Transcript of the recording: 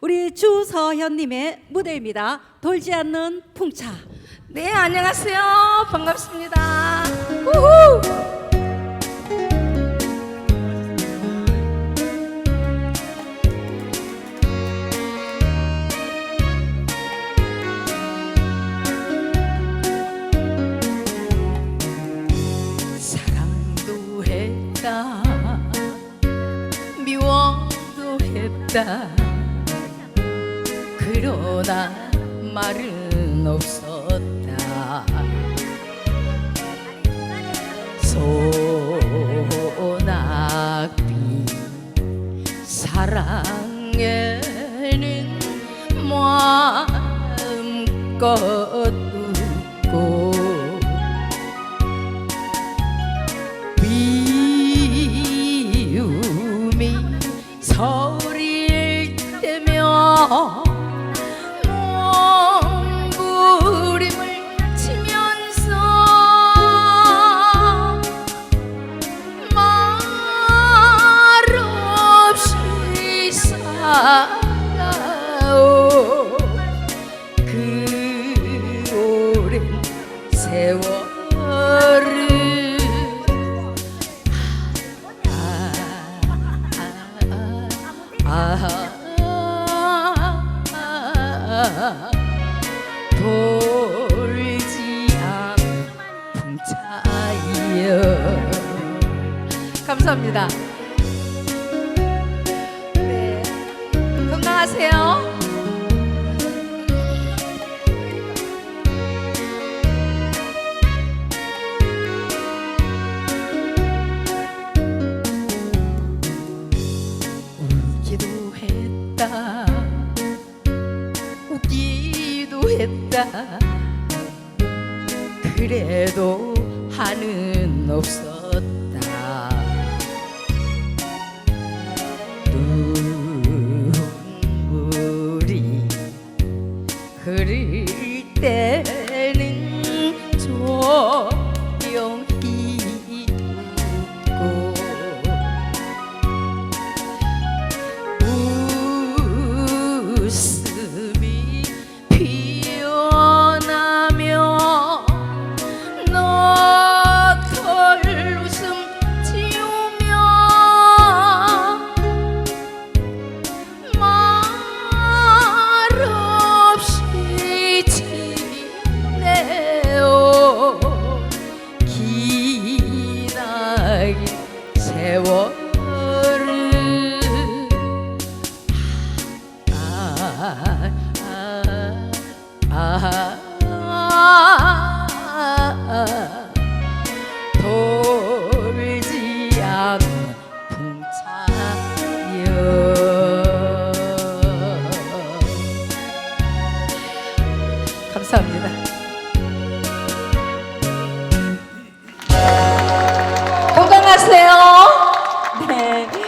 우리 주서현님의 무대입니다. 돌지 않는 풍차. 네, 안녕하세요. 반갑습니다. 우후! 사랑도 했다. 미워도 했다. 그러나 말은 없었다. 소낙비 사랑에는 마음껏 웃고 비움이 서릴 때며 살아오 그 오랜 세월을 아, 돌지 않은 차이여 감사합니다 건강하세요. 울기도 했다. 웃기도 했다. 그래도 한은 없었다 흐를 때 감사합니다.